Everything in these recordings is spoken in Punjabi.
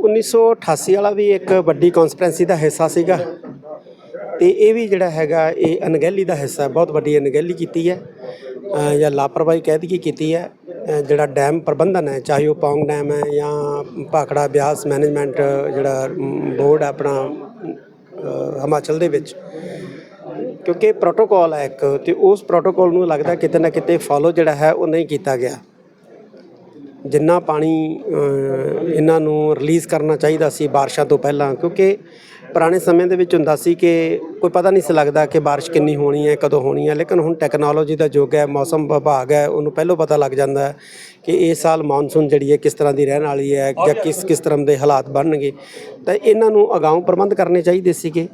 1988 ਵਾਲਾ ਵੀ ਇੱਕ ਵੱਡੀ ਕਨਸਪੀਰੈਂਸੀ ਦਾ ਹਿੱਸਾ ਸੀਗਾ। ਤੇ ਇਹ ਵੀ ਜਿਹੜਾ ਹੈਗਾ, ਇਹ ਅਣਗਹਿਲੀ ਦਾ ਹਿੱਸਾ ਹੈ। ਬਹੁਤ ਵੱਡੀ ਅਣਗਹਿਲੀ ਕੀਤੀ ਹੈ। ਜਾਂ ਲਾਪਰਵਾਹੀ ਕਹਿ ਦਈਏ ਕੀਤੀ ਹੈ। ਜਿਹੜਾ ਡੈਮ ਪ੍ਰਬੰਧਨ ਹੈ, ਚਾਹੇ ਉਹ ਪੌਂਗ ਡੈਮ ਹੈ ਜਾਂ ਭਾਖੜਾ ਬਿਆਸ ਮੈਨੇਜਮੈਂਟ ਜਿਹੜਾ ਬੋਰਡ ਹੈ ਆਪਣਾ ਹਿਮਾਚਲ ਦੇ ਵਿੱਚ। ਕਿਉਂਕਿ ਪ੍ਰੋਟੋਕਾਲ ਹੈ ਇੱਕ, ਤੇ ਉਸ ਪ੍ਰੋਟੋਕਾਲ ਨੂੰ ਲੱਗਦਾ ਕਿਤੇ ਨਾ ਕਿਤੇ ਫਾਲੋ ਜਿਹੜਾ ਹੈ, ਉਹ ਨਹੀਂ ਕੀਤਾ ਗਿਆ। ਜਿੰਨਾ ਪਾਣੀ ਇਹਨਾਂ ਨੂੰ ਰਿਲੀਜ਼ ਕਰਨਾ ਚਾਹੀਦਾ ਸੀ ਬਾਰਿਸ਼ਾਂ ਤੋਂ ਪਹਿਲਾਂ, ਕਿਉਂਕਿ ਪੁਰਾਣੇ ਸਮੇਂ ਦੇ ਵਿੱਚ ਹੁੰਦਾ ਸੀ ਕਿ ਕੋਈ ਪਤਾ ਨਹੀਂ ਸੀ ਲੱਗਦਾ ਕਿ ਬਾਰਿਸ਼ ਕਿੰਨੀ ਹੋਣੀ ਹੈ, ਕਦੋਂ ਹੋਣੀ ਹੈ, ਲੇਕਿਨ ਹੁਣ ਟੈਕਨੋਲੋਜੀ ਦਾ ਯੁੱਗ ਹੈ, ਮੌਸਮ ਵਿਭਾਗ ਹੈ, ਉਹਨੂੰ ਪਹਿਲਾਂ ਪਤਾ ਲੱਗ ਜਾਂਦਾ ਹੈ ਕਿ ਇਸ ਸਾਲ ਮੌਨਸੂਨ ਜਿਹੜੀ ਹੈ ਕਿਸ ਤਰ੍ਹਾਂ ਦੀ ਰਹਿਣ ਵਾਲੀ ਹੈ ਜਾਂ ਕਿਸ ਕਿਸ ਤਰ੍ਹਾਂ ਦੇ ਹਾਲਾਤ ਬਣਨਗੇ। ਤਾਂ ਇਹਨਾਂ ਨੂੰ ਅਗਾਊਂ ਪ੍ਰਬੰਧ ਕਰਨੇ ਚਾਹੀਦੇ ਸੀਗੇ।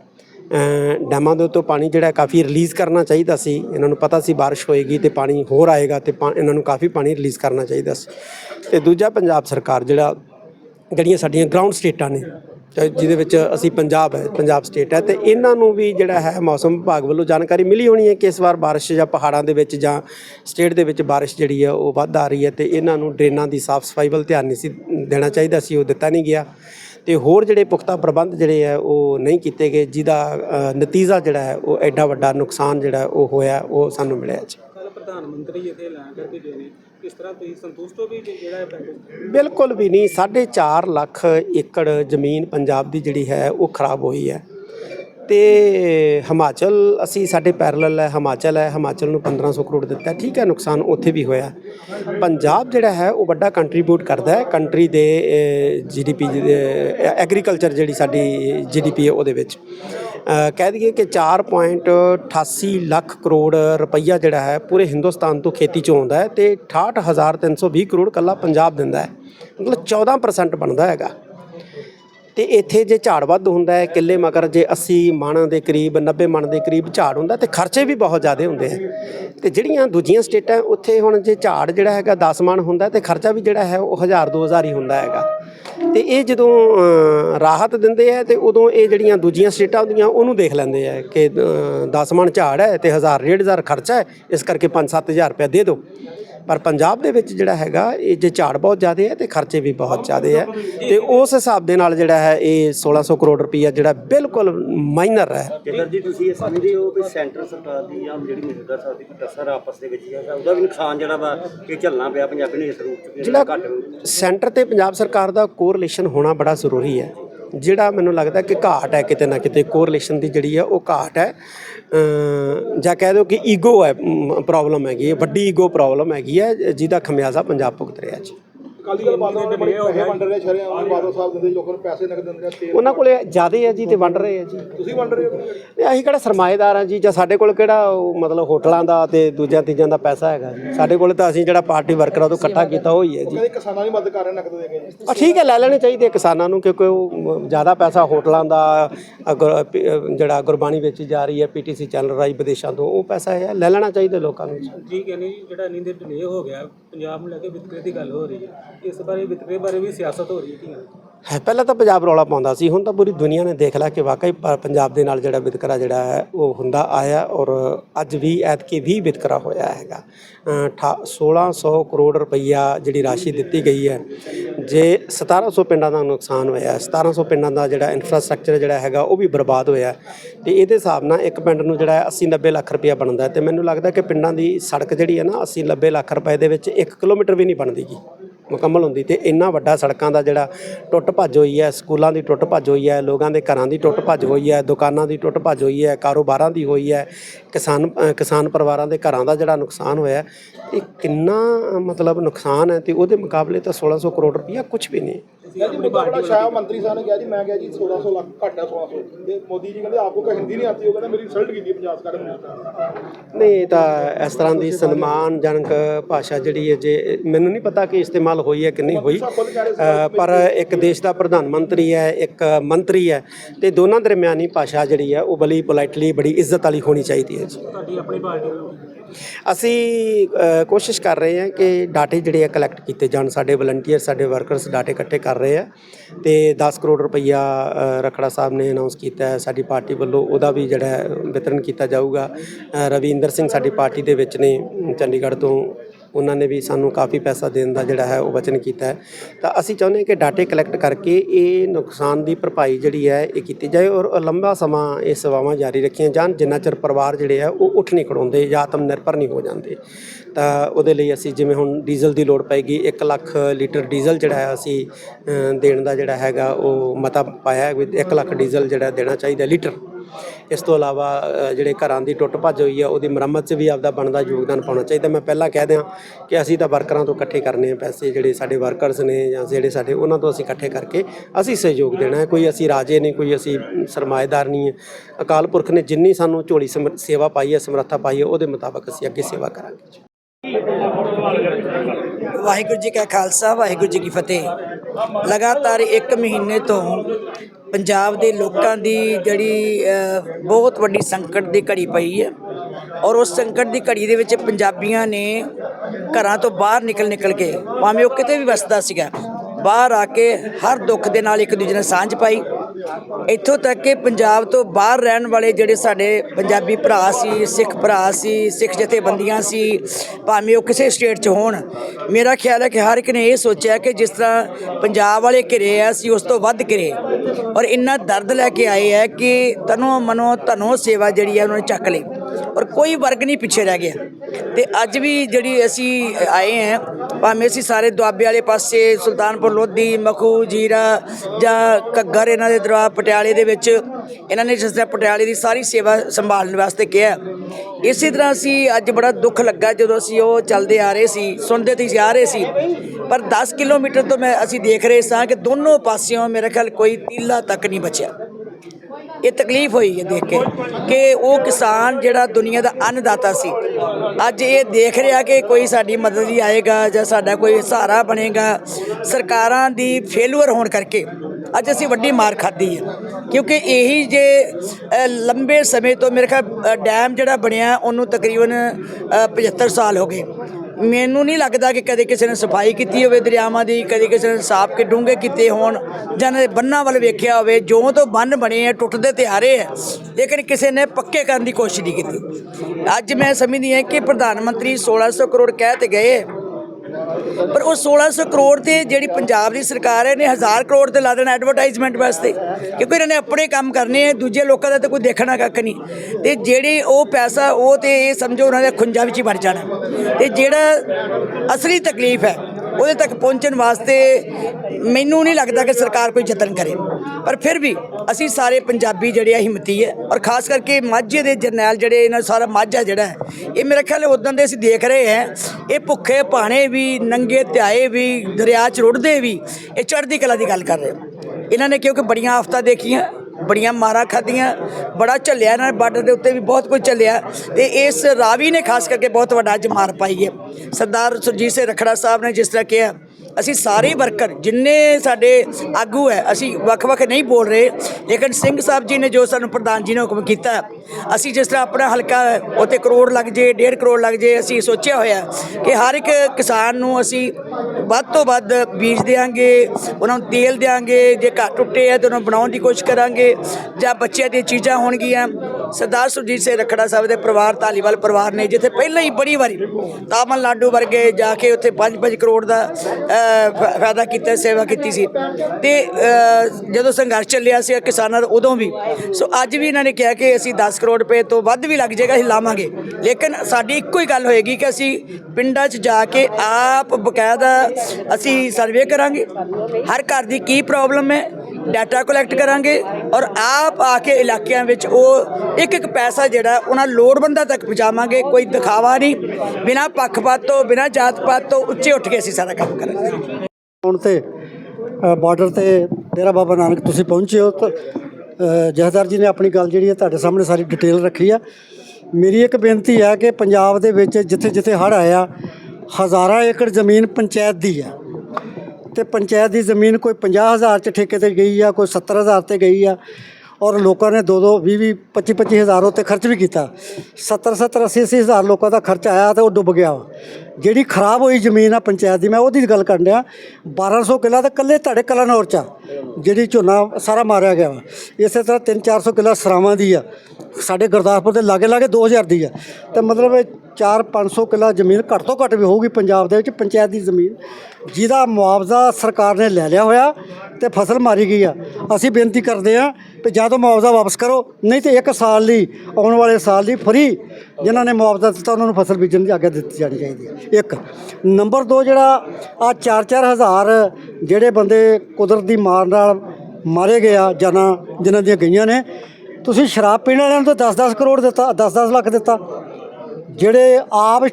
ਡੈਮਾਂ ਦੇ ਉੱਤੋਂ ਪਾਣੀ ਜਿਹੜਾ ਕਾਫੀ ਰਿਲੀਜ਼ ਕਰਨਾ ਚਾਹੀਦਾ ਸੀ। ਇਹਨਾਂ ਨੂੰ ਪਤਾ ਸੀ ਬਾਰਿਸ਼ ਹੋਏਗੀ ਤੇ ਪਾਣੀ ਹੋਰ ਆਏਗਾ ਤੇ ਪਾ- ਇਹਨਾਂ ਨੂੰ ਕਾਫੀ ਪਾਣੀ ਰਿਲੀਜ਼ ਕਰਨਾ ਚਾਹੀਦਾ ਸੀ। ਤੇ ਦੂਜਾ ਪੰਜਾਬ ਸਰਕਾਰ ਜਿਹੜਾ, ਜਿਹੜੀਆਂ ਸਾਡੀਆਂ ਗਰਾਊਂਡ ਸਟੇਟਾਂ ਨੇ ਜਿਹਦੇ ਵਿੱਚ ਅਸੀਂ ਪੰਜਾਬ ਹੈ, ਪੰਜਾਬ ਸਟੇਟ ਹੈ, ਤੇ ਇਹਨਾਂ ਨੂੰ ਵੀ ਜਿਹੜਾ ਹੈ ਮੌਸਮ ਵਿਭਾਗ ਵੱਲੋਂ ਜਾਣਕਾਰੀ ਮਿਲੀ ਹੋਣੀ ਹੈ ਕਿ ਇਸ ਵਾਰ ਬਾਰਿਸ਼ ਜਾਂ ਪਹਾੜਾਂ ਦੇ ਵਿੱਚ ਜਾਂ ਸਟੇਟ ਦੇ ਵਿੱਚ ਬਾਰਿਸ਼ ਜਿਹੜੀ ਹੈ ਉਹ ਵੱਧ ਆ ਰਹੀ ਹੈ ਤੇ ਇਹਨਾਂ ਨੂੰ ਡਰੇਨਾਂ ਦੀ ਸਾਫ਼ ਸਫ਼ਾਈ ਵੱਲ ਧਿਆਨ ਨਹੀਂ ਸੀ ਦੇਣਾ ਚਾਹੀਦਾ ਸੀ, ਉਹ ਦਿੱਤਾ ਨਹੀਂ ਗਿਆ। ਤੇ ਹੋਰ ਜਿਹੜੇ ਪੁਖਤਾ ਪ੍ਰਬੰਧ ਜਿਹੜੇ ਆ ਉਹ ਨਹੀਂ ਕੀਤੇ ਗਏ ਜਿਹਦਾ ਨਤੀਜਾ ਜਿਹੜਾ ਹੈ ਉਹ ਐਡਾ ਵੱਡਾ ਨੁਕਸਾਨ ਜਿਹੜਾ ਉਹ ਹੋਇਆ ਉਹ ਸਾਨੂੰ ਮਿਲਿਆ ਜੀ। ਕੱਲ ਪ੍ਰਧਾਨ ਮੰਤਰੀ ਇੱਥੇ ਐਲਾਨ ਕਰਕੇ ਗਏ ਨੇ। ਕਿਸ ਤਰ੍ਹਾਂ ਤੁਸੀਂ ਸੰਤੁਸ਼ਟ ਹੋ ਵੀ ਜੇ ਜਿਹੜਾ ਇਹ ਪੈਕੇਜ ਬਿਲਕੁਲ ਵੀ ਨਹੀਂ 4.5 ਲੱਖ ਏਕੜ ਜ਼ਮੀਨ ਪੰਜਾਬ ਦੀ ਜਿਹੜੀ ਹੈ ਉਹ ਖਰਾਬ ਹੋਈ ਹੈ। ਤੇ ਹਿਮਾਚਲ, ਅਸੀਂ ਸਾਡੇ ਪੈਰਲਲ ਹੈ, ਹਿਮਾਚਲ ਹੈ, ਹਿਮਾਚਲ ਨੂੰ 1500 ਕਰੋੜ ਦਿੱਤਾ। ਠੀਕ ਹੈ, ਨੁਕਸਾਨ ਉੱਥੇ ਵੀ ਹੋਇਆ। ਪੰਜਾਬ ਜਿਹੜਾ ਹੈ, ਉਹ ਵੱਡਾ ਕੰਟਰੀਬਿਊਟ ਕਰਦਾ ਹੈ ਕੰਟਰੀ ਦੇ ਜੀਡੀਪੀ ਐਗਰੀਕਲਚਰ ਜਿਹੜੀ ਸਾਡੀ ਜੀਡੀਪੀ ਹੈ ਉਹਦੇ ਵਿੱਚ। ਕਹਿ ਦਈਏ ਕਿ 4.88 ਲੱਖ ਕਰੋੜ ਰੁਪਈਆ ਜਿਹੜਾ ਹੈ, ਪੂਰੇ ਹਿੰਦੁਸਤਾਨ ਤੋਂ ਖੇਤੀ ਚੋਂ ਆਉਂਦਾ ਹੈ ਤੇ 68320 ਕਰੋੜ ਕੱਲਾ ਪੰਜਾਬ ਦਿੰਦਾ ਹੈ। ਮਤਲਬ 14% ਬਣਦਾ ਹੈਗਾ। ਤੇ ਇੱਥੇ ਜੇ ਝਾੜ ਵੱਧ ਹੁੰਦਾ ਹੈ, ਕਿੱਲੇ ਮਗਰ ਜੇ 80 ਮਣ ਦੇ ਕਰੀਬ 90 ਮਣ ਦੇ ਕਰੀਬ ਝਾੜ ਹੁੰਦਾ ਤੇ ਖਰਚੇ ਵੀ ਬਹੁਤ ਜ਼ਿਆਦਾ ਹੁੰਦੇ ਹੈ। ਤੇ ਜਿਹੜੀਆਂ ਦੂਜੀਆਂ ਸਟੇਟਾਂ, ਉੱਥੇ ਹੁਣ ਜੇ ਝਾੜ ਜਿਹੜਾ ਹੈਗਾ 10 ਮਣ ਹੁੰਦਾ ਤੇ ਖਰਚਾ ਵੀ ਜਿਹੜਾ ਹੈ, ਉਹ 1000 2000 ਹੀ ਹੁੰਦਾ ਹੈਗਾ। ਤੇ ਇਹ ਜਦੋਂ ਰਾਹਤ ਦਿੰਦੇ ਆ ਤੇ ਉਦੋਂ ਇਹ ਜਿਹੜੀਆਂ ਦੂਜੀਆਂ ਸਟੇਟਾਂ ਹੁੰਦੀਆਂ, ਉਹਨੂੰ ਦੇਖ ਲੈਂਦੇ ਆ ਕਿ 10 ਮਣ ਝਾੜ ਹੈ ਤੇ 1000 1500 ਖਰਚਾ ਹੈ, ਇਸ ਕਰਕੇ 5-7000 ਰੁਪਏ ਦੇ ਦਿਓ। ਪਰ ਪੰਜਾਬ ਦੇ ਵਿੱਚ ਜਿਹੜਾ ਹੈਗਾ ਇਹ ਜੇ ਝਾੜ ਬਹੁਤ ਜ਼ਿਆਦਾ ਹੈ ਤੇ ਖਰਚੇ ਵੀ ਬਹੁਤ ਜ਼ਿਆਦਾ ਹੈ। ਤੇ ਉਸ ਹਿਸਾਬ ਦੇ ਨਾਲ ਜਿਹੜਾ ਹੈ ਇਹ 1600 ਕਰੋੜ ਰੁਪਈਆ ਜਿਹੜਾ ਬਿਲਕੁਲ ਮਾਈਨਰ ਹੈ। ਜੀ ਤੁਸੀਂ ਇਹ ਸਮਝਦੇ ਹੋ ਕਿ ਸੈਂਟਰ ਸਰਕਾਰ ਦੀ ਜਾਂ ਜਿਹੜੀ ਮੌਜੂਦਾ ਸਰਕਾਰ ਦੀ ਕੋਈ ਟੱਸਰ ਆਪਸ ਦੇ ਵਿੱਚ ਹੈਗਾ ਉਹਦਾ ਵੀ ਨੁਕਸਾਨ ਜਿਹੜਾ ਵਾ ਇਹ ਝੱਲਣਾ ਪਿਆ ਪੰਜਾਬੀ ਨੂੰ ਇਸ ਰੂਪ ਚ ਜਿਹੜਾ ਘੱਟ ਸੈਂਟਰ ਤੇ ਪੰਜਾਬ ਸਰਕਾਰ ਦਾ ਕੋਰਿਲੇਸ਼ਨ ਹੋਣਾ ਬੜਾ ਜ਼ਰੂਰੀ ਹੈ। ਜਿਹੜਾ ਮੈਨੂੰ ਲੱਗਦਾ ਕਿ ਘਾਟ ਹੈ ਕਿਤੇ ਨਾ ਕਿਤੇ ਕੋਰਿਲੇਸ਼ਨ ਦੀ ਜਿਹੜੀ ਹੈ ਉਹ ਘਾਟ ਹੈ। ਜਾਂ ਕਹਿ ਦਿਓ ਕਿ ਈਗੋ ਹੈ ਪ੍ਰੋਬਲਮ ਹੈਗੀ ਹੈ, ਵੱਡੀ ਈਗੋ ਪ੍ਰੋਬਲਮ ਹੈਗੀ ਹੈ, ਜਿਹਦਾ ਖਮਿਆਜ਼ਾ ਪੰਜਾਬ ਭੁਗਤ ਰਿਹਾ ਜੀ। ਅਕਾਲੀ ਦਲ ਬਾਦਲ ਨੇ ਬੜੇ ਪੈਸੇ ਵੰਡ ਰਹੇ ਸ਼ਰਿਆਮ ਬਾਦਲ ਸਾਹਿਬ ਦਿੰਦੇ ਲੋਕਾਂ ਨੂੰ ਪੈਸੇ ਨਕਦ ਦਿੰਦੇ ਆ ਤੇਲ ਉਹਨਾਂ ਕੋਲੇ ਜ਼ਿਆਦੇ ਹੈ ਜੀ ਤੇ ਵੰਡ ਰਹੇ ਹੈ ਜੀ। ਤੁਸੀਂ ਵੰਡ ਰਹੇ ਹੋ ਇਹ ਅਸੀਂ ਕਿਹੜਾ ਸਰਮਾਏਦਾਰ ਆ ਜੀ ਜਾਂ ਸਾਡੇ ਕੋਲ ਕਿਹੜਾ ਉਹ ਮਤਲਬ ਹੋਟਲਾਂ ਦਾ ਤੇ ਦੂਜਿਆਂ ਤੀਜਾਂ ਦਾ ਪੈਸਾ ਹੈਗਾ ਜੀ। ਸਾਡੇ ਕੋਲ ਤਾਂ ਅਸੀਂ ਜਿਹੜਾ ਪਾਰਟੀ ਵਰਕਰਾਂ ਤੋਂ ਇਕੱਠਾ ਕੀਤਾ ਹੋਈ ਹੈ ਜੀ। ਕਹਿੰਦੇ ਕਿਸਾਨਾਂ ਦੀ ਮਦਦ ਕਰ ਰਹੇ ਨਕਦ ਦੇ ਕੇ ਜੀ। ਆ ਠੀਕ ਹੈ ਲੈ ਲੈਣੇ ਚਾਹੀਦੇ ਆ ਕਿਸਾਨਾਂ ਨੂੰ ਕਿਉਂਕਿ ਉਹ ਜ਼ਿਆਦਾ ਪੈਸਾ ਹੋਟਲਾਂ ਦਾ ਅਗਰ ਪ- ਅ, ਜਿਹੜਾ ਗੁਰਬਾਣੀ ਵਿੱਚ ਜਾ ਰਹੀ ਹੈ ਪੀਟੀਸੀ ਚੱਲ ਰਹੀ ਵਿਦੇਸ਼ਾਂ ਤੋਂ ਉਹ ਪੈਸਾ ਹੈ ਲੈ ਲੈਣਾ ਚਾਹੀਦਾ ਲੋਕਾਂ ਨੂੰ। ਜੀ ਕਹਿੰਦੇ ਜੀ ਜਿਹੜਾ ਨੀਂਦ ਡਿਲੇ ਹੋ ਗਿਆ ਪੰਜਾਬ ਨੂੰ ਲੈ ਕੇ ਵਿਤਕਰੇ ਦੀ ਗੱਲ ਹੋ ਰਹੀ ਹੈ। ਇਸ ਬਾਰੇ ਵਿਤਕਰੇ ਬਾਰੇ ਵੀ ਸਿਆਸਤ ਹੋ ਰਹੀ ਹੈ ਕੀ ਗੱਲ ਹੈ ਪਹਿਲਾਂ ਤਾਂ ਪੰਜਾਬ ਰੌਲਾ ਪਾਉਂਦਾ ਸੀ ਹੁਣ ਤਾਂ ਪੂਰੀ ਦੁਨੀਆ ਨੇ ਦੇਖ ਲਿਆ ਕਿ ਵਾਕਈ ਪ- ਪੰਜਾਬ ਦੇ ਨਾਲ ਜਿਹੜਾ ਵਿਤਕਰਾ ਜਿਹੜਾ ਹੈ ਉਹ ਹੁੰਦਾ ਆਇਆ ਔਰ ਅੱਜ ਵੀ ਐਤਕੀ ਵੀ ਵਿਤਕਰਾ ਹੋਇਆ ਹੈਗਾ ਅ, ਅਠਾ- 1600 ਕਰੋੜ ਰੁਪਈਆ ਜਿਹੜੀ ਰਾਸ਼ੀ ਦਿੱਤੀ ਗਈ ਹੈ ਜੇ 1700 ਪਿੰਡਾਂ ਦਾ ਨੁਕਸਾਨ ਹੋਇਆ ਹੈ, 1700 ਪਿੰਡਾਂ ਦਾ ਜਿਹੜਾ ਇਨਫਰਾਸਟ੍ਰਕਚਰ ਜਿਹੜਾ ਹੈਗਾ ਉਹ ਵੀ ਬਰਬਾਦ ਹੋਇਆ ਹੈ। ਤੇ ਇਹਦੇ ਹਿਸਾਬ ਨਾਲ ਇੱਕ ਪਿੰਡ ਨੂੰ ਜਿਹੜਾ ਹੈ 80 90 ਲੱਖ ਰੁਪਈਆ ਬਣਦਾ ਹੈ ਤੇ ਮੈਨੂੰ ਲੱਗਦਾ ਕਿ ਪਿੰਡਾਂ ਦੀ ਸੜਕ ਜਿਹੜੀ ਹੈ ਨਾ 80 90 ਲੱਖ ਰੁਪਏ ਦੇ ਵਿੱਚ 1 ਕਿਲੋਮੀਟਰ ਵੀ ਨਹੀਂ ਬਣਦੀਗੀ ਮੁਕੰਮਲ ਹੁੰਦੀ ਤੇ ਇੰਨਾ ਵੱਡਾ ਸੜਕਾਂ ਦਾ ਜਿਹੜਾ ਟੁੱਟ ਭੱਜ ਹੋਈ ਹੈ, ਸਕੂਲਾਂ ਦੀ ਟੁੱਟ ਭੱਜ ਹੋਈ ਹੈ, ਲੋਕਾਂ ਦੇ ਘਰਾਂ ਦੀ ਟੁੱਟ ਭੱਜ ਹੋਈ ਹੈ, ਦੁਕਾਨਾਂ ਦੀ ਟੁੱਟ ਭੱਜ ਹੋਈ ਹੈ, ਕਾਰੋਬਾਰਾਂ ਦੀ ਹੋਈ ਹੈ, ਕਿਸਾਨ ਕਿਸਾਨ ਪਰਿਵਾਰਾਂ ਦੇ ਘਰਾਂ ਦਾ ਜਿਹੜਾ ਨੁਕਸਾਨ ਹੋਇਆ ਇਹ ਕਿੰਨਾ ਮਤਲਬ ਨੁਕਸਾਨ ਹੈ ਤੇ ਉਹਦੇ ਮੁਕਾਬਲੇ ਤਾਂ 1600 ਕਰੋੜ ਰੁਪਈਆ ਕੁਝ ਵੀ ਨਹੀਂ। ਜੀ ਮੁੱਦਾ ਬੜਾ ਸ਼ਾਹ ਮੰਤਰੀ ਸਾਹਿਬ ਨੇ ਕਿਹਾ ਜੀ ਮੈਂ ਕਿਹਾ ਜੀ 1600 ਲੱਖ ਘੱਟ ਹੈ 1600 ਤੇ ਮੋਦੀ ਜੀ ਕਹਿੰਦੇ ਆਪਕੋ ਕੋ ਹਿੰਦੀ ਨਹੀਂ ਆਤੀ ਉਹ ਕਹਿੰਦਾ ਮੇਰੀ ਇਨਸਲਟ ਕੀਤੀ ਹੈ ਪੰਜਾਬ ਸਰਕਾਰ ਨੇ ਨਹੀਂ ਇਹ ਤਾਂ ਇਸ ਤਰ੍ਹਾਂ ਦੀ ਸਨਮਾਨਜਨਕ ਭਾਸ਼ਾ ਜਿਹੜੀ ਹੈ ਜੇ ਮੈਨੂੰ ਨਹੀਂ ਪਤਾ ਕਿ ਇਸਤੇਮਾਲ ਹੋਈ ਹੈ ਕਿ ਨਹੀਂ ਹੋਈ। ਅ, ਪਰ ਇੱਕ ਦੇਸ਼ ਦਾ ਪ੍ਰਧਾਨ ਮੰਤਰੀ ਹੈ ਇੱਕ ਮੰਤਰੀ ਹੈ ਤੇ ਦੋਨਾਂ ਦਰਮਿਆਨੀ ਭਾਸ਼ਾ ਜਿਹੜੀ ਹੈ ਉਹ ਬੜੀ ਪੋਲਾਈਟਲੀ ਬੜੀ ਇੱਜ਼ਤ ਵਾਲੀ ਹੋਣੀ ਚਾਹੀਦੀ ਹੈ ਜੀ। ਤੁਹਾਡੀ ਆਪਣੀ ਪਾਰਟੀ ਵੱਲੋਂ ਅਸੀਂ ਅ, ਕੋਸ਼ਿਸ਼ ਕਰ ਰਹੇ ਹਾਂ ਕਿ ਡਾਟੇ ਜਿਹੜੇ ਆ ਕਲੈਕਟ ਕੀਤੇ ਜਾਣ। ਸਾਡੇ ਵਲੰਟੀਅਰ ਸਾਡੇ ਵਰਕਰਸ ਡਾਟੇ ਇਕੱਠੇ ਕਰ ਰਹੇ ਆ ਤੇ 10 ਕਰੋੜ ਰੁਪਈਆ ਅ, ਰਖੜਾ ਸਾਹਿਬ ਨੇ ਅਨਾਉਂਸ ਕੀਤਾ ਹੈ। ਸਾਡੀ ਪਾਰਟੀ ਵੱਲੋਂ ਉਹਦਾ ਵੀ ਜਿਹੜਾ ਹੈ ਵਿਤਰਨ ਕੀਤਾ ਜਾਊਗਾ। ਅ, ਰਵਿੰਦਰ ਸਿੰਘ ਸਾਡੀ ਪਾਰਟੀ ਦੇ ਵਿੱਚ ਨੇ ਚੰਡੀਗੜ੍ਹ ਤੋਂ ਉਹਨਾਂ ਨੇ ਵੀ ਸਾਨੂੰ ਕਾਫੀ ਪੈਸਾ ਦੇਣ ਦਾ ਜਿਹੜਾ ਹੈ ਉਹ ਵਚਨ ਕੀਤਾ ਹੈ। ਤਾਂ ਅਸੀਂ ਚਾਹੁੰਦੇ ਹਾਂ ਕਿ ਡਾਟੇ ਕਲੈਕਟ ਕਰਕੇ ਇਹ ਨੁਕਸਾਨ ਦੀ ਭਰਪਾਈ ਜਿਹੜੀ ਹੈ ਇਹ ਕੀਤੀ ਜਾਏ ਔਰ ਲੰਬਾ ਸਮਾਂ ਇਹ ਸੇਵਾਵਾਂ ਜਾਰੀ ਰੱਖੀਆਂ ਜਾਣ, ਜਿੰਨਾ ਚਿਰ ਪਰਿਵਾਰ ਜਿਹੜੇ ਆ ਉਹ ਉੱਠ ਨਹੀਂ ਖੜਾਉਂਦੇ ਜਾਂ ਆਤਮ ਨਿਰਭਰ ਨਹੀਂ ਹੋ ਜਾਂਦੇ। ਤਾਂ ਉਹਦੇ ਲਈ ਅਸੀਂ ਜਿਵੇਂ ਹੁਣ ਡੀਜ਼ਲ ਦੀ ਲੋੜ ਪਏਗੀ 1 ਲੱਖ ਲੀਟਰ ਡੀਜ਼ਲ ਜਿਹੜਾ ਹੈ ਅਸੀਂ ਦੇਣ ਦਾ ਜਿਹੜਾ ਹੈਗਾ ਉਹ ਮਤਾ ਪਾਇਆ ਹੈ ਵੀ 1 ਲੱਖ ਡੀਜ਼ਲ ਜਿਹੜਾ ਦੇਣਾ ਚਾਹੀਦਾ ਲੀਟਰ। ਇਸ ਤੋਂ ਇਲਾਵਾ ਜਿਹੜੇ ਘਰਾਂ ਦੀ ਟੁੱਟ ਭੱਜ ਹੋਈ ਆ, ਉਹਦੀ ਮੁਰੰਮਤ 'ਚ ਵੀ ਆਪਦਾ ਬਣਦਾ ਯੋਗਦਾਨ ਪਾਉਣਾ ਚਾਹੀਦਾ। ਮੈਂ ਪਹਿਲਾਂ ਕਹਿ ਦਿਆਂ ਕਿ ਅਸੀਂ ਤਾਂ ਵਰਕਰਾਂ ਤੋਂ ਇਕੱਠੇ ਕਰਨੇ ਆ ਪੈਸੇ, ਜਿਹੜੇ ਸਾਡੇ ਵਰਕਰਸ ਨੇ ਜਾਂ ਜਿਹੜੇ ਸਾਡੇ, ਉਹਨਾਂ ਤੋਂ ਅਸੀਂ ਇਕੱਠੇ ਕਰਕੇ ਅਸੀਂ ਸਹਿਯੋਗ ਦੇਣਾ ਹੈ। ਕੋਈ ਅਸੀਂ ਰਾਜੇ ਨਹੀਂ ਕੋਈ ਅਸੀਂ ਸਰਮਾਏਦਾਰ ਨਹੀਂ ਹੈ। ਅਕਾਲ ਪੁਰਖ ਨੇ ਜਿੰਨੀ ਸਾਨੂੰ ਝੋਲੀ ਸਮਰ- ਸੇਵਾ ਪਾਈ ਹੈ, ਸਮਰੱਥਾ ਪਾਈ ਹੈ, ਉਹਦੇ ਮੁਤਾਬਕ ਅਸੀਂ ਅੱਗੇ ਸੇਵਾ ਕਰਾਂਗੇ। ਵਾਹਿਗੁਰੂ ਜੀ ਕਾ ਖਾਲਸਾ, ਵਾਹਿਗੁਰੂ ਜੀ ਕੀ ਫਤਿਹ। ਲਗਾਤਾਰ 1 ਮਹੀਨੇ ਤੋਂ ਪੰਜਾਬ ਦੇ ਲੋਕਾਂ ਦੀ ਜਿਹੜੀ ਬਹੁਤ ਵੱਡੀ ਸੰਕਟ ਦੀ ਘੜੀ ਪਈ ਹੈ ਔਰ ਉਸ ਸੰਕਟ ਦੀ ਘੜੀ ਦੇ ਵਿੱਚ ਪੰਜਾਬੀਆਂ ਨੇ ਘਰਾਂ ਤੋਂ ਬਾਹਰ ਨਿਕਲ ਨਿਕਲ ਕੇ ਭਾਵੇਂ ਉਹ ਕਿਤੇ ਵੀ ਵਸਦਾ ਸੀਗਾ, ਬਾਹਰ ਆ ਕੇ ਹਰ ਦੁੱਖ ਦੇ ਨਾਲ ਇੱਕ ਦੂਜੇ ਨਾਲ ਸਾਂਝ ਪਾਈ। ਇੱਥੋਂ ਤੱਕ ਕਿ ਪੰਜਾਬ ਤੋਂ ਬਾਹਰ ਰਹਿਣ ਵਾਲੇ ਜਿਹੜੇ ਸਾਡੇ ਪੰਜਾਬੀ ਭਰਾ ਸੀ, ਸਿੱਖ ਭਰਾ ਸੀ, ਸਿੱਖ ਜਥੇਬੰਦੀਆਂ ਸੀ, ਭਾਵੇਂ ਉਹ ਕਿਸੇ ਸਟੇਟ 'ਚ ਹੋਣ, ਮੇਰਾ ਖਿਆਲ ਹੈ ਕਿ ਹਰ ਇੱਕ ਨੇ ਇਹ ਸੋਚਿਆ ਕਿ ਜਿਸ ਤਰ੍ਹਾਂ ਪੰਜਾਬ ਵਾਲੇ ਘਿਰੇ ਆ ਸੀ ਉਸ ਤੋਂ ਵੱਧ ਘਿਰੇ। ਔਰ ਇੰਨਾ ਦਰਦ ਲੈ ਕੇ ਆਏ ਹੈ ਕਿ ਤਨੋ ਮਨੋ ਧਨੋ ਸੇਵਾ ਜਿਹੜੀ ਹੈ ਉਹਨਾਂ ਨੇ ਚੱਕ ਲਈ। ਔਰ ਕੋਈ ਵਰਗ ਨਹੀਂ ਪਿੱਛੇ ਰਹਿ ਗਿਆ। ਤੇ ਅੱਜ ਵੀ ਜਿਹੜੀ ਅਸੀਂ ਆਏ ਹਾਂ, ਭਾਵੇਂ ਅਸੀਂ ਸਾਰੇ ਦੁਆਬੇ ਵਾਲੇ ਪਾਸੇ, ਸੁਲਤਾਨਪੁਰ, ਲੋਧੀ, ਮਖੂ, ਜੀਰਾ ਜਾਂ ਘੱਗਰ ਇਹਨਾਂ ਦੇ ਦਰਬਾਰ ਪਟਿਆਲੇ ਦੇ ਵਿੱਚ, ਇਹਨਾਂ ਨੇ ਜਿਸ ਤਰ੍ਹਾਂ ਪਟਿਆਲੇ ਦੀ ਸਾਰੀ ਸੇਵਾ ਸੰਭਾਲਣ ਵਾਸਤੇ ਕਿਹਾ। ਇਸੇ ਤਰ੍ਹਾਂ ਅਸੀਂ ਅੱਜ ਬੜਾ ਦੁੱਖ ਲੱਗਾ ਜਦੋਂ ਅਸੀਂ ਉਹ ਚੱਲਦੇ ਆ ਰਹੇ ਸੀ, ਸੁਣਦੇ ਤੇ ਜਾ ਰਹੇ ਸੀ। ਪਰ 10 ਕਿਲੋਮੀਟਰ ਤੋਂ ਮੈਂ ਅਸੀਂ ਦੇਖ ਰਹੇ ਸਾਂ ਕਿ ਦੋਨੋਂ ਪਾਸਿਓਂ ਮੇਰੇ ਖਿਆਲ ਕੋਈ ਤੀਲਾ ਤੱਕ ਨਹੀਂ ਬਚਿਆ। ਇਹ ਤਕਲੀਫ ਹੋਈ ਹੈ ਦੇਖ ਕੇ ਕਿ ਉਹ ਕਿਸਾਨ ਜਿਹੜਾ ਦੁਨੀਆ ਦਾ ਅੰਨਦਾਤਾ ਸੀ। ਅੱਜ ਇਹ ਦੇਖ ਰਿਹਾ ਕਿ ਕੋਈ ਸਾਡੀ ਮਦਦ ਲਈ ਆਏਗਾ ਜਾਂ ਸਾਡਾ ਕੋਈ ਸਹਾਰਾ ਬਣੇਗਾ। ਸਰਕਾਰਾਂ ਦੀ ਫੇਲੂਅਰ ਹੋਣ ਕਰਕੇ ਅੱਜ ਅਸੀਂ ਵੱਡੀ ਮਾਰ ਖਾਧੀ ਹੈ। ਕਿਉਂਕਿ ਇਹੀ ਜੇ ਲੰਬੇ ਸਮੇਂ ਤੋਂ ਮੇਰੇ ਖਿਆਲ ਡੈਮ ਜਿਹੜਾ ਬਣਿਆ ਉਹਨੂੰ ਤਕਰੀਬਨ ਅ, 75 ਸਾਲ ਹੋ ਗਏ। ਮੈਨੂੰ ਨਹੀਂ ਲੱਗਦਾ ਕਿ ਕਦੇ ਕਿਸੇ ਨੇ ਸਫ਼ਾਈ ਕੀਤੀ ਹੋਵੇ ਦਰਿਆਵਾਂ ਦੀ, ਕਦੇ ਕਿਸੇ ਨੇ ਸਾਫ਼ ਕੇ ਡੂੰਘੇ ਕੀਤੇ ਹੋਣ, ਜਾਂ ਇਹਨਾਂ ਦੇ ਬੰਨਾਂ ਵੱਲ ਵੇਖਿਆ ਹੋਵੇ, ਜੋ ਤੋਂ ਬੰਨ ਬਣੇ ਆ, ਟੁੱਟਦੇ ਤੇ ਆ ਰਹੇ ਆ, ਲੇਕਿਨ ਕਿਸੇ ਨੇ ਪੱਕੇ ਕਰਨ ਦੀ ਕੋਸ਼ਿਸ਼ ਨਹੀਂ ਕੀਤੀ। ਅੱਜ ਮੈਂ ਸਮਝਦੀ ਹਾਂ ਕਿ ਪ੍ਰਧਾਨ ਮੰਤਰੀ 1600 ਕਰੋੜ ਕਹਿ ਤੇ ਗਏ ਪਰ ਉਹ 1600 ਕਰੋੜ ਤੇ ਜਿਹੜੀ ਪੰਜਾਬ ਦੀ ਸਰਕਾਰ ਹੈ ਨੇ 1000 ਕਰੋੜ ਤੇ ਲਾ ਦੇਣਾ ਐਡਵਰਟਾਈਜ਼ਮੈਂਟ ਵਾਸਤੇ। ਕਿਉਂਕਿ ਇਹਨਾਂ ਨੇ ਆਪਣੇ ਕੰਮ ਕਰਨੇ ਆ, ਦੂਜੇ ਲੋਕਾਂ ਦਾ ਤਾਂ ਕੋਈ ਦੇਖਣਾ ਕੱਖ ਨਹੀਂ। ਤੇ ਜਿਹੜੇ ਉਹ ਪੈਸਾ, ਉਹ ਤੇ ਇਹ ਸਮਝੋ ਉਹਨਾਂ ਦੇ ਖੁੰਝਾਂ ਵਿੱਚ ਹੀ ਵੜ ਜਾਣਾ। ਤੇ ਜਿਹੜਾ ਅਸਲੀ ਤਕਲੀਫ ਹੈ, ਉਹਦੇ ਤੱਕ ਪਹੁੰਚਣ ਵਾਸਤੇ ਮੈਨੂੰ ਨਹੀਂ ਲੱਗਦਾ ਕਿ ਸਰਕਾਰ ਕੋਈ ਯਤਨ ਕਰੇ। ਪਰ ਫਿਰ ਵੀ ਅਸੀਂ ਸਾਰੇ ਪੰਜਾਬੀ ਜਿਹੜੇ ਆ, ਹਿੰਮਤੀ ਹੈ ਔਰ ਖਾਸ ਕਰਕੇ ਮਾਝੇ ਦੇ ਜਰਨੈਲ ਜਿਹੜੇ ਇਹਨਾਂ ਸਾਰਾ ਮਾਝਾ ਜਿਹੜਾ ਹੈ, ਇਹ ਮੇਰੇ ਖਿਆਲ ਉਦੋਂ ਦੇ ਅਸੀਂ ਦੇਖ ਰਹੇ ਹੈ। ਇਹ ਭੁੱਖੇ ਭਾਣੇ ਵੀ, ਨੰਗੇ ਧਿਆਏ ਵੀ, ਦਰਿਆ 'ਚ ਰੁੜਦੇ ਵੀ ਇਹ ਚੜ੍ਹਦੀ ਕਲਾ ਦੀ ਗੱਲ ਕਰ ਰਹੇ ਇਹਨਾਂ ਨੇ ਕਿਉਂਕਿ ਬੜੀਆਂ ਆਫਤਾਂ ਦੇਖੀਆਂ, ਬੜੀਆਂ ਮਾਰਾਂ ਖਾਧੀਆਂ, ਬੜਾ ਝੱਲਿਆ ਇਹਨਾਂ ਨੇ ਬਾਰਡਰ ਦੇ ਉੱਤੇ ਵੀ ਬਹੁਤ ਕੁਝ ਝੱਲਿਆ। ਤੇ ਇਸ ਰਾਵੀ ਨੇ ਖਾਸ ਕਰਕੇ ਬਹੁਤ ਵੱਡਾ ਅੱਜ ਮਾਰ ਪਾਈ ਹੈ। ਸਰਦਾਰ ਸੁਰਜੀਤ ਸਿੰਘ ਰਖੜਾ ਸਾਹਿਬ ਨੇ ਜਿਸ ਤਰ੍ਹਾਂ ਕਿਹਾ ਅਸੀਂ ਸਾਰੇ ਵਰਕਰ, ਜਿੰਨੇ ਸਾਡੇ ਆਗੂ ਹੈ, ਅਸੀਂ ਵੱਖ-ਵੱਖ ਨਹੀਂ ਬੋਲ ਰਹੇ। ਲੇਕਿਨ ਸਿੰਘ ਸਾਹਿਬ ਜੀ ਨੇ ਜੋ ਸਾਨੂੰ ਪ੍ਰਧਾਨ ਜੀ ਨੇ ਹੁਕਮ ਕੀਤਾ, ਅਸੀਂ ਜਿਸ ਤਰ੍ਹਾਂ ਆਪਣਾ ਹਲਕਾ ਉੱਤੇ ਕਰੋੜ ਲੱਗ ਜੇ 1.5 ਕਰੋੜ ਲੱਗ ਜੇ, ਅਸੀਂ ਸੋਚਿਆ ਹੋਇਆ ਕਿ ਹਰ ਇੱਕ ਕਿਸਾਨ ਨੂੰ ਅਸੀਂ ਵੱਧ ਤੋਂ ਵੱਧ ਬੀਜ ਦੇਾਂਗੇ ਉਹਨਾਂ ਨੂੰ ਤੇਲ ਦੇਾਂਗੇ ਜੇ ਘਰ ਟੁੱਟੇ ਆ ਤਾਂ ਉਹਨਾਂ ਨੂੰ ਬਣਾਉਣ ਦੀ ਕੋਸ਼ਿਸ਼ ਕਰਾਂਗੇ, ਜਾਂ ਬੱਚਿਆਂ ਦੀਆਂ ਚੀਜ਼ਾਂ ਹੋਣਗੀਆਂ। ਸਰਦਾਰ ਸੁਰਜੀਤ ਸਿੰਘ ਰਖੜਾ ਸਾਹਿਬ ਦੇ ਪਰਿਵਾਰ, ਧਾਲੀਵਾਲ ਪਰਿਵਾਰ ਨੇ ਜਿੱਥੇ ਪਹਿਲਾਂ ਹੀ ਬੜੀ ਵਾਰੀ ਤਾਮਿਲਨਾਡੂ ਵਰਗੇ ਜਾ ਕੇ ਉੱਥੇ 5-5 ਕਰੋੜ ਦਾ ਫ- ਫਾਇਦਾ ਕੀਤਾ, ਸੇਵਾ ਕੀਤੀ ਸੀ। ਤੇ ਜਦੋਂ ਸੰਘਰਸ਼ ਚੱਲਿਆ ਸੀ ਕਿਸਾਨਾਂ ਦਾ ਉਦੋਂ ਵੀ। ਸੋ ਅੱਜ ਵੀ ਇਹਨਾਂ ਨੇ ਕਿਹਾ ਕਿ ਅਸੀਂ 10 ਕਰੋੜ ਰੁਪਏ ਤੋਂ ਵੱਧ ਵੀ ਲੱਗ ਜਾਏਗਾ, ਅਸੀਂ ਲਾਵਾਂਗੇ। ਲੇਕਿਨ ਸਾਡੀ ਇੱਕੋ ਹੀ ਗੱਲ ਹੋਏਗੀ ਕਿ ਅਸੀਂ ਪਿੰਡਾਂ 'ਚ ਜਾ ਕੇ ਆਪ ਬਕਾਇਦਾ ਅਸੀਂ ਸਰਵੇ ਕਰਾਂਗੇ। ਹਰ ਘਰ ਦੀ ਕੀ ਪ੍ਰੋਬਲਮ ਹੈ ਡਾਟਾ ਕਲੈਕਟ ਕਰਾਂਗੇ ਔਰ ਆਪ ਆ ਕੇ ਇਲਾਕਿਆਂ ਵਿੱਚ ਉਹ ਇੱਕ ਇੱਕ ਪੈਸਾ ਜਿਹੜਾ ਉਹਨਾਂ ਲੋੜਵੰਦਾਂ ਤੱਕ ਪਹੁੰਚਾਵਾਂਗੇ ਕੋਈ ਦਿਖਾਵਾ ਨਹੀਂ। ਬਿਨਾਂ ਪੱਖਪਾਤ ਤੋਂ ਬਿਨਾਂ ਜਾਤ ਪਾਤ ਤੋਂ ਉੱਚੇ ਉੱਠ ਕੇ ਅਸੀਂ ਸਾਰਾ ਕੰਮ ਕਰਾਂਗੇ। ਹੁਣ ਤੇ ਬਾਰਡਰ ਤੇ ਡੇਰਾ ਬਾਬਾ ਨਾਨਕ ਤੁਸੀਂ ਪਹੁੰਚੇ ਹੋ ਤਾਂ ਅ, ਜਥੇਦਾਰ ਜੀ ਨੇ ਆਪਣੀ ਗੱਲ ਜਿਹੜੀ ਹੈ ਤੁਹਾਡੇ ਸਾਹਮਣੇ ਸਾਰੀ ਡਿਟੇਲ ਰੱਖੀ ਆ। ਮੇਰੀ ਇੱਕ ਬੇਨਤੀ ਹੈ ਕਿ ਪੰਜਾਬ ਦੇ ਵਿੱਚ ਜਿੱਥੇ ਜਿੱਥੇ ਹੜ੍ਹ ਆਇਆ ਹਜ਼ਾਰਾਂ ਏਕੜ ਜ਼ਮੀਨ ਪੰਚਾਇਤ ਦੀ ਹੈ ਤੇ ਪੰਚਾਇਤ ਦੀ ਜ਼ਮੀਨ ਕੋਈ 50000 ਚ ਠੇਕੇ ਤੇ ਗਈ ਆ, ਕੋਈ 70000 ਤੇ ਗਈ ਆ ਔਰ ਲੋਕਾਂ ਨੇ 2 2 20 20 25 25 ਹਜ਼ਾਰ ਉੱਤੇ ਖਰਚ ਵੀ ਕੀਤਾ 70 70 80 80 ਹਜ਼ਾਰ ਲੋਕਾਂ ਦਾ ਖਰਚ ਆਇਆ ਤੇ ਉਹ ਡੁੱਬ ਗਿਆ ਵਾ। ਜਿਹੜੀ ਖਰਾਬ ਹੋਈ ਜ਼ਮੀਨ ਆ ਪੰਚਾਇਤ ਦੀ, ਮੈਂ ਉਹਦੀ ਗੱਲ ਕਰਨ ਡਿਆ 1200 ਕਿੱਲਾ ਤਾਂ ਕੱਲੇ ਤੁਹਾਡੇ ਕਲਾਨੌਰ ਚ ਆ ਜਿਹੜੀ ਝੋਨਾ ਸਾਰਾ ਮਾਰਿਆ ਗਿਆ ਵਾ। ਇਸੇ ਤਰ੍ਹਾਂ 3 400 ਕਿੱਲਾ ਸਰਾਵਾਂ ਦੀ ਆ, ਸਾਡੇ ਗੁਰਦਾਸਪੁਰ ਦੇ ਲਾਗੇ ਲਾਗੇ 2000 ਦੀ ਆ। ਤੇ ਮਤਲਬ 4-500 ਕਿੱਲਾ ਜ਼ਮੀਨ ਘੱਟ ਤੋਂ ਘੱਟ ਵੀ ਹੋਊਗੀ ਪੰਜਾਬ ਦੇ ਵਿੱਚ, ਪੰਚਾਇਤ ਦੀ ਜ਼ਮੀਨ, ਜਿਹਦਾ ਮੁਆਵਜ਼ਾ ਸਰਕਾਰ ਨੇ ਲੈ ਲਿਆ ਹੋਇਆ ਤੇ ਫਸਲ ਮਾਰੀ ਗਈ ਆ। ਅਸੀਂ ਬੇਨਤੀ ਕਰਦੇ ਆ ਕਿ ਜਾਂ ਤਾਂ ਮੁਆਵਜ਼ਾ ਵਾਪਸ ਕਰੋ, ਨਹੀਂ ਤੇ ਇੱਕ ਸਾਲ ਲਈ, ਆਉਣ ਵਾਲੇ ਸਾਲ ਲਈ ਫਰੀ ਜਿਨ੍ਹਾਂ ਨੇ ਮੁਆਵਜ਼ਾ ਦਿੱਤਾ, ਉਹਨਾਂ ਨੂੰ ਫਸਲ ਬੀਜਣ ਦੀ ਆਗਿਆ ਦਿੱਤੀ ਜਾਣੀ ਚਾਹੀਦੀ ਹੈ। ਇੱਕ, ਨੰਬਰ 2 ਜਿਹੜਾ ਆ 4-4 ਹਜ਼ਾਰ ਜਿਹੜੇ ਬੰਦੇ ਕੁਦਰਤ ਦੀ ਮਾਰ ਨਾਲ ਮਾਰੇ ਗਏ ਆ, ਜਾਨਾਂ ਜਿਨ੍ਹਾਂ ਦੀਆਂ ਗਈਆਂ ਨੇ, ਤੁਸੀਂ ਸ਼ਰਾਬ ਪੀਣ ਵਾਲਿਆਂ ਨੂੰ ਤਾਂ 10-10 ਕਰੋੜ ਦਿੱਤਾ 10-10 ਲੱਖ ਦਿੱਤਾ। ਜਿਹੜੇ ਆਪ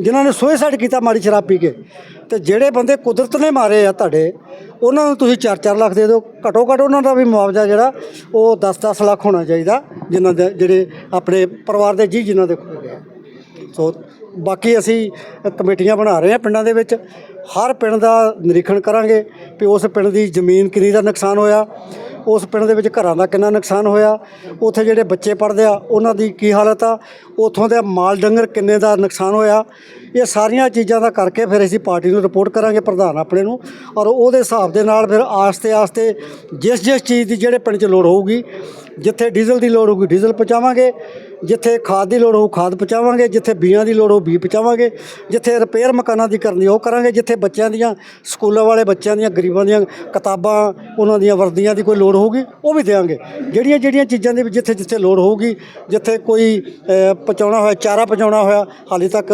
ਜਿਨ੍ਹਾਂ ਨੇ ਸੁਸਾਈਡ ਕੀਤਾ ਮਾੜੀ ਸ਼ਰਾਬ ਪੀ ਕੇ, ਤੇ ਜਿਹੜੇ ਬੰਦੇ ਕੁਦਰਤ ਨੇ ਮਾਰੇ ਆ ਤੁਹਾਡੇ, ਉਹਨਾਂ ਨੂੰ ਤੁਸੀਂ 4-4 ਲੱਖ ਦੇ ਦਿਓ। ਘਟੋ ਘੱਟ ਉਹਨਾਂ ਦਾ ਵੀ ਮੁਆਵਜ਼ਾ ਜਿਹੜਾ, ਉਹ 10-10 ਲੱਖ ਹੋਣਾ ਚਾਹੀਦਾ, ਜਿਨ੍ਹਾਂ ਦੇ ਜਿਹੜੇ ਆਪਣੇ ਪਰਿਵਾਰ ਦੇ ਜੀ ਜਿਨ੍ਹਾਂ ਦੇ ਖੋ ਗਏ ਸੋ ਬਾਕੀ ਅਸੀਂ ਕਮੇਟੀਆਂ ਬਣਾ ਰਹੇ ਹਾਂ ਪਿੰਡਾਂ ਦੇ ਵਿੱਚ। ਹਰ ਪਿੰਡ ਦਾ ਨਿਰੀਖਣ ਕਰਾਂਗੇ ਕਿ ਉਸ ਪਿੰਡ ਦੀ ਜ਼ਮੀਨ ਕਿੰਨੀ ਦਾ ਨੁਕਸਾਨ ਹੋਇਆ ਉਸ ਪਿੰਡ ਦੇ ਵਿੱਚ ਘਰਾਂ ਦਾ ਕਿੰਨਾ ਨੁਕਸਾਨ ਹੋਇਆ, ਉੱਥੇ ਜਿਹੜੇ ਬੱਚੇ ਪੜ੍ਹਦੇ ਆ, ਉਹਨਾਂ ਦੀ ਕੀ ਹਾਲਤ ਆ, ਉੱਥੋਂ ਦੇ ਮਾਲ ਡੰਗਰ ਕਿੰਨੇ ਦਾ ਨੁਕਸਾਨ ਹੋਇਆ, ਇਹ ਸਾਰੀਆਂ ਚੀਜ਼ਾਂ ਦਾ ਕਰਕੇ ਫਿਰ ਅਸੀਂ ਪਾਰਟੀ ਨੂੰ ਰਿਪੋਰਟ ਕਰਾਂਗੇ, ਪ੍ਰਧਾਨ ਆਪਣੇ ਨੂੰ, ਔਰ ਉਹਦੇ ਹਿਸਾਬ ਦੇ ਨਾਲ ਫਿਰ ਆਸਤੇ ਆਸਤੇ ਜਿਸ ਜਿਸ ਚੀਜ਼ ਦੀ ਜਿਹੜੇ ਪਿੰਡ 'ਚ ਲੋੜ ਹੋਊਗੀ, ਜਿੱਥੇ ਡੀਜ਼ਲ ਦੀ ਲੋੜ ਹੋਊਗੀ, ਡੀਜ਼ਲ ਪਹੁੰਚਾਵਾਂਗੇ ਜਿੱਥੇ ਖਾਦ ਦੀ ਲੋੜ ਹੋਊ ਖਾਦ ਪਹੁੰਚਾਵਾਂਗੇ, ਜਿੱਥੇ ਬੀਆਂ ਦੀ ਲੋੜ ਹੋ ਬੀ ਪਹੁੰਚਾਵਾਂਗੇ, ਜਿੱਥੇ ਰਿਪੇਅਰ ਮਕਾਨਾਂ ਦੀ ਕਰਨੀ ਉਹ ਕਰਾਂਗੇ, ਜਿੱਥੇ ਬੱਚਿਆਂ ਦੀਆਂ, ਸਕੂਲਾਂ ਵਾਲੇ ਬੱਚਿਆਂ ਦੀਆਂ, ਗਰੀਬਾਂ ਦੀਆਂ ਕਿਤਾਬਾਂ, ਉਹਨਾਂ ਦੀਆਂ ਵਰਦੀਆਂ ਦੀ ਕੋਈ ਲੋੜ ਹੋਊਗੀ, ਉਹ ਵੀ ਦੇਵਾਂਗੇ। ਜਿਹੜੀਆਂ ਜਿਹੜੀਆਂ ਚੀਜ਼ਾਂ ਦੇ ਵਿੱਚ ਜਿੱਥੇ ਜਿੱਥੇ ਲੋੜ ਹੋਊਗੀ, ਜਿੱਥੇ ਕੋਈ ਪਹੁੰਚਾਉਣਾ ਹੋਇਆ, ਚਾਰਾ ਪਹੁੰਚਾਉਣਾ ਹੋਇਆ, ਹਾਲੇ ਤੱਕ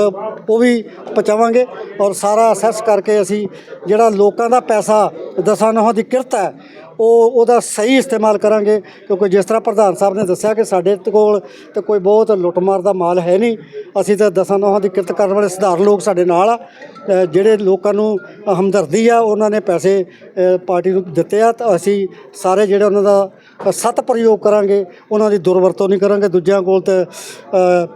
ਉਹ ਵੀ ਪਹੁੰਚਾਵਾਂਗੇ ਔਰ ਸਾਰਾ ਅਸੈਸ ਕਰਕੇ ਅਸੀਂ ਜਿਹੜਾ ਲੋਕਾਂ ਦਾ ਪੈਸਾ ਦਸਾਂ ਨੌਹਾਂ ਦੀ ਕਿਰਤ ਹੈ ਉਹ ਉਹਦਾ ਸਹੀ ਇਸਤੇਮਾਲ ਕਰਾਂਗੇ, ਕਿਉਂਕਿ ਜਿਸ ਤਰ੍ਹਾਂ ਪ੍ਰਧਾਨ ਸਾਹਿਬ ਨੇ ਦੱਸਿਆ ਕਿ ਸਾਡੇ ਕੋਲ ਤੇ ਕੋਈ ਬਹੁਤ ਲੁੱਟਮਾਰ ਦਾ ਮਾਲ ਹੈ ਨਹੀਂ, ਅਸੀਂ ਤਾਂ ਦਸਾਂ ਨੌਹਾਂ ਦੀ ਕਿਰਤ ਕਰਨ ਵਾਲੇ ਸਧਾਰਨ ਲੋਕ ਸਾਡੇ ਨਾਲ ਆ ਜਿਹੜੇ ਲੋਕਾਂ ਨੂੰ ਹਮਦਰਦੀ ਆ, ਉਹਨਾਂ ਨੇ ਪੈਸੇ ਪਾਰਟੀ ਨੂੰ ਦਿੱਤੇ ਆ, ਤਾਂ ਅਸੀਂ ਸਾਰੇ ਜਿਹੜੇ ਉਹਨਾਂ ਦਾ ਸਤ ਪ੍ਰਯੋਗ ਕਰਾਂਗੇ, ਉਹਨਾਂ ਦੀ ਦੁਰਵਰਤੋਂ ਨਹੀਂ ਕਰਾਂਗੇ। ਦੂਜਿਆਂ ਕੋਲ ਤੇ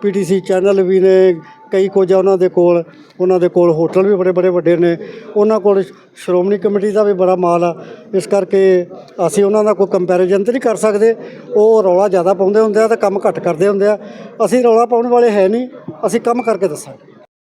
ਪੀਟੀਸੀ ਚੈਨਲ ਵੀ ਨੇ ਕਈ ਕੁਝ ਆ ਉਹਨਾਂ ਦੇ ਕੋਲ, ਉਹਨਾਂ ਦੇ ਕੋਲ ਹੋਟਲ ਵੀ ਬੜੇ ਬੜੇ ਵੱਡੇ ਨੇ। ਉਹਨਾਂ ਕੋਲ ਸ਼੍ਰੋਮਣੀ ਕਮੇਟੀ ਦਾ ਵੀ ਬੜਾ ਮਾਲ ਆ। ਇਸ ਕਰਕੇ ਅਸੀਂ ਉਹਨਾਂ ਦਾ ਕੋਈ ਕੰਪੈਰੀਜ਼ਨ ਤੇ ਨਹੀਂ ਕਰ ਸਕਦੇ। ਉਹ ਰੌਲਾ ਜ਼ਿਆਦਾ ਪਾਉਂਦੇ ਹੁੰਦੇ ਆ ਤੇ ਕੰਮ ਘੱਟ ਕਰਦੇ ਹੁੰਦੇ ਆ। ਅਸੀਂ ਰੌਲਾ ਪਾਉਣ ਵਾਲੇ ਹੈ ਨਹੀਂ। ਅਸੀਂ ਕੰਮ ਕਰਕੇ ਦੱਸਾਂਗੇ।